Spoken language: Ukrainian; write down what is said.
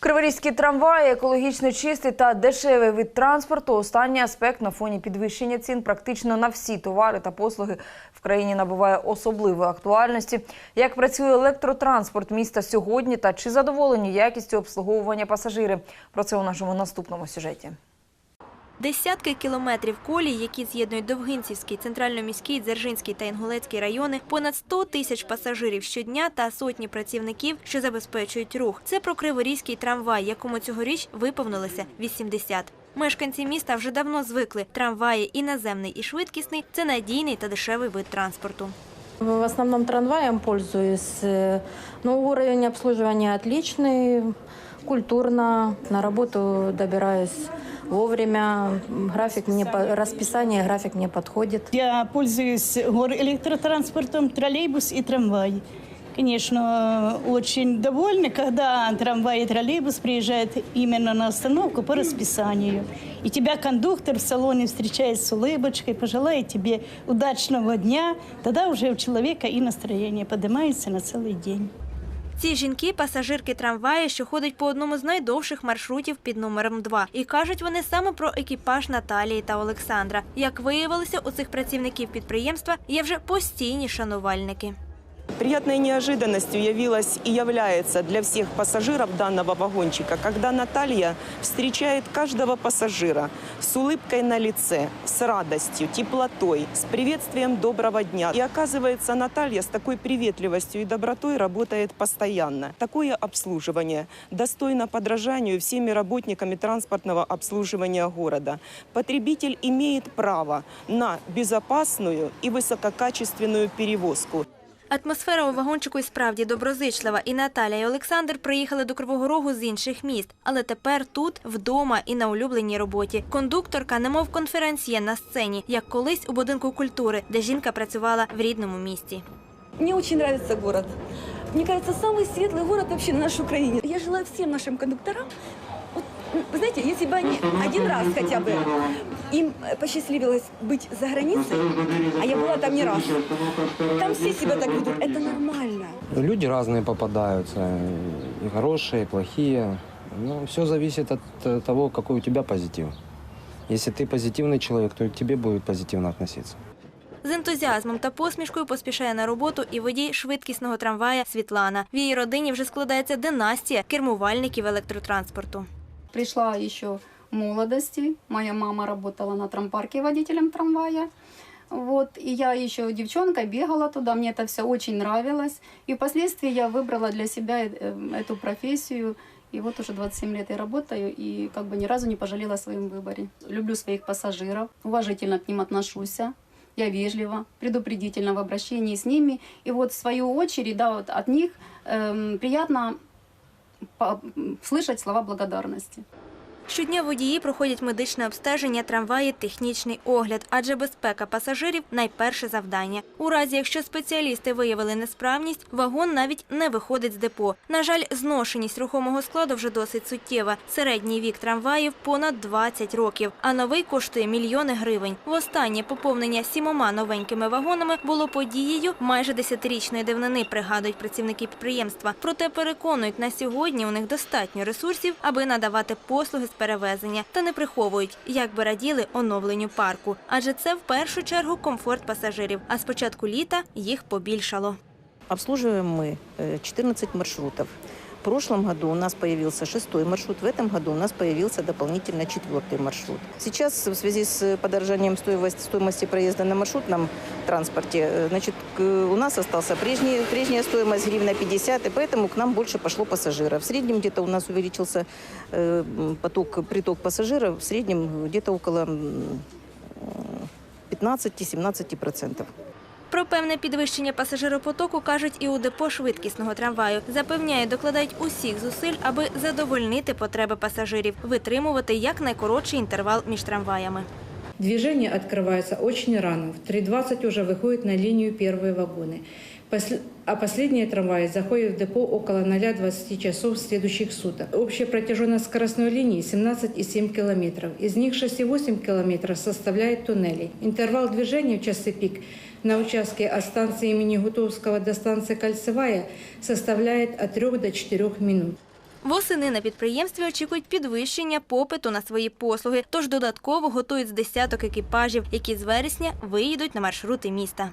Криворізькі трамваї, екологічно чистий та дешевий вид транспорту – останній аспект на фоні підвищення цін практично на всі товари та послуги в країні набуває особливої актуальності. Як працює електротранспорт міста сьогодні та чи задоволені якістю обслуговування пасажири? Про це у нашому наступному сюжеті. Десятки кілометрів колій, які з'єднують Довгинцівський, центрально-міський, Дзержинський та Інгулецький райони, понад 100 тисяч пасажирів щодня та сотні працівників, що забезпечують рух. Це про Криворізький трамвай, якому цьогоріч виповнилося 80. Мешканці міста вже давно звикли. Трамваї і наземний, і швидкісний – це надійний та дешевий вид транспорту. В основном трамваем пользуюсь. э, Но уровень обслуживания отличный, культурно. На работу добираюсь вовремя. График мне, по- расписание, график мне подходит. Я пользуюсь гор электротранспортом, троллейбус и трамвай. Конечно, очень довольны, когда трамвай и троллейбус приезжают именно на остановку по расписанию. И тебя кондуктор в салоне встречает с улыбочкой, пожелает тебе удачного дня. Тогда уже у человека и настроение поднимается на целый день. Ці жінки – пасажирки трамваю, що ходить по одному з найдовших маршрутів під номером 2. І кажуть вони саме про екіпаж Наталії та Олександра. Як виявилося, у цих працівників підприємства є вже постійні шанувальники. Приятной неожиданностью явилась и является для всех пассажиров данного вагончика, когда Наталья встречает каждого пассажира с улыбкой на лице, с радостью, теплотой, с приветствием доброго дня. И оказывается, Наталья с такой приветливостью и добротой работает постоянно. Такое обслуживание достойно подражанию всеми работниками транспортного обслуживания города. Потребитель имеет право на безопасную и высококачественную перевозку. Атмосфера у вагончику і справді доброзичлива. І Наталя, і Олександр приїхали до Кривого Рогу з інших міст. Але тепер тут, вдома і на улюбленій роботі. Кондукторка, немов конференціє на сцені, як колись у будинку культури, де жінка працювала в рідному місті. Мне очень нравится город. Мне кажется, самый светлый город вообще на нашей. Я желаю всем нашим кондукторам, вы знаете, если бы они один раз хотя бы им э, посчастливилось быть за границей, а я была там не раз, там все себя так ведут, это нормально. Люди разные попадаются, и хорошие, и плохие. Ну, все зависит от э, того, какой у тебя позитив. Если ты позитивный человек, то к тебе будет позитивно относиться. З ентузіазмом та посмішкою поспішає на роботу і водій швидкісного трамвая Світлана. В її родині вже складається династія кермувальників електротранспорту. Пришла еще молодости. Моя мама работала на трампарке водителем трамвая. Вот, и я еще девчонкой бегала туда, мне это все очень нравилось. И впоследствии я выбрала для себя э, эту профессию. И вот уже 27 лет я работаю, и как бы ни разу не пожалела о своем выборе. Люблю своих пассажиров, уважительно к ним отношусь. Я вежливо, предупредительно в обращении с ними. И вот в свою очередь, да, вот от них эм, приятно слышать слова благодарности. Щодня водії проходять медичне обстеження, трамваї, технічний огляд, адже безпека пасажирів найперше завдання. У разі, якщо спеціалісти виявили несправність, вагон навіть не виходить з депо. На жаль, зношеність рухомого складу вже досить суттєва. Середній вік трамваїв понад 20 років, а новий коштує мільйони гривень. Востаннє поповнення сімома новенькими вагонами було подією майже десятирічної давнини, пригадують працівники підприємства. Проте переконують, на сьогодні у них достатньо ресурсів, аби надавати послуги перевезення, та не приховують, як би раділи оновленню парку. Адже це в першу чергу комфорт пасажирів. А з початку літа їх побільшало. Обслуживаем мы э, 14 маршрутов. В прошлом году у нас появился шестой маршрут, в этом году у нас появился дополнительно четвертый маршрут. Сейчас в связи с подорожанием стоимости, стоимости проезда на маршрутном транспорте, э, значит, к- у нас остался прежний, прежняя стоимость гривна 50, и поэтому к нам больше пошло пассажиров. В среднем где-то у нас увеличился э, м, поток, приток пассажиров, в среднем где-то около м, э, 15-17 процентов. Про певне підвищення пасажиропотоку кажуть і у депо швидкісного трамваю. Запевняють, докладають усіх зусиль, аби задовольнити потреби пасажирів, витримувати якнайкоротший інтервал між трамваями. Движение открывается очень рано. В 3.20 уже выходят на линию первые вагоны. А последние трамваи заходят в депо около 0-20 часов следующих суток. Общая протяженность скоростной линии 17,7 километров. Из них 6,8 километров составляет туннели. Интервал движения в часы пик на участке от станции имени Гутовского до станции Кольцевая составляет от 3 до 4 минут. Восени на підприємстві очікують підвищення попиту на свої послуги, тож додатково готують з десяток екіпажів, які з вересня виїдуть на маршрути міста.